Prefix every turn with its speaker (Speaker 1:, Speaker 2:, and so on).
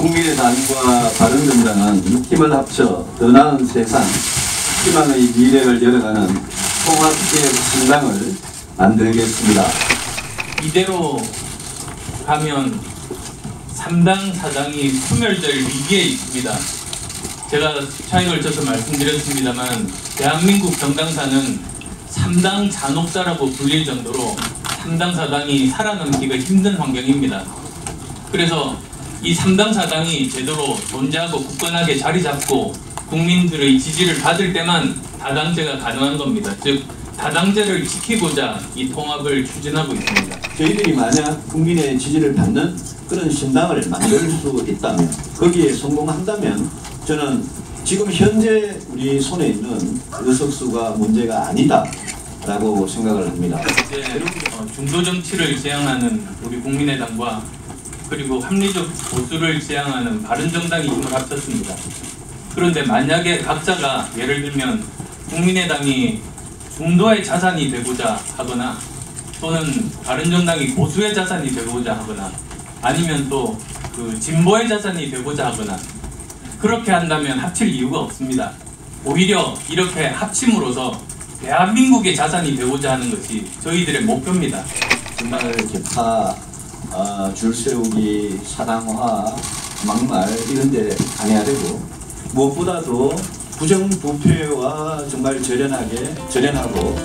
Speaker 1: 국민의당과 바른정당은 힘을 합쳐 더 나은 세상, 희망의 미래를 열어가는 통합개혁 신당을 만들겠습니다.
Speaker 2: 이대로 가면 3당 사당이 소멸될 위기에 있습니다. 제가 차에 걸쳐서 말씀드렸습니다만 대한민국 정당사는 3당 잔혹사라고 불릴 정도로 3당 사당이 살아남기가 힘든 환경입니다. 그래서 이 3당 사당이 제대로 존재하고 굳건하게 자리 잡고 국민들의 지지를 받을 때만 다당제가 가능한 겁니다. 즉 다당제를 지키고자 이 통합을 추진하고 있습니다.
Speaker 1: 저희들이 만약 국민의 지지를 받는 그런 신당을 만들 수 있다면 거기에 성공한다면 저는 지금 현재 우리 손에 있는 의석수가 문제가 아니다라고 생각을 합니다.
Speaker 2: 이제 어, 중도 정치를 지향하는 우리 국민의당과 그리고 합리적 보수를 지향하는 바른정당이 힘을 합쳤습니다. 그런데 만약에 각자가 예를 들면 국민의당이 중도의 자산이 되고자 하거나 또는 바른정당이 보수의 자산이 되고자 하거나 아니면 또 그 진보의 자산이 되고자 하거나 그렇게 한다면 합칠 이유가 없습니다. 오히려 이렇게 합침으로써 대한민국의 자산이 되고자 하는 것이 저희들의 목표입니다.
Speaker 1: 정말 개파 어, 줄 세우기 사당화 막말 이런 데 강해야 되고 무엇보다도 부정부패와 정말 절연하게 절연하고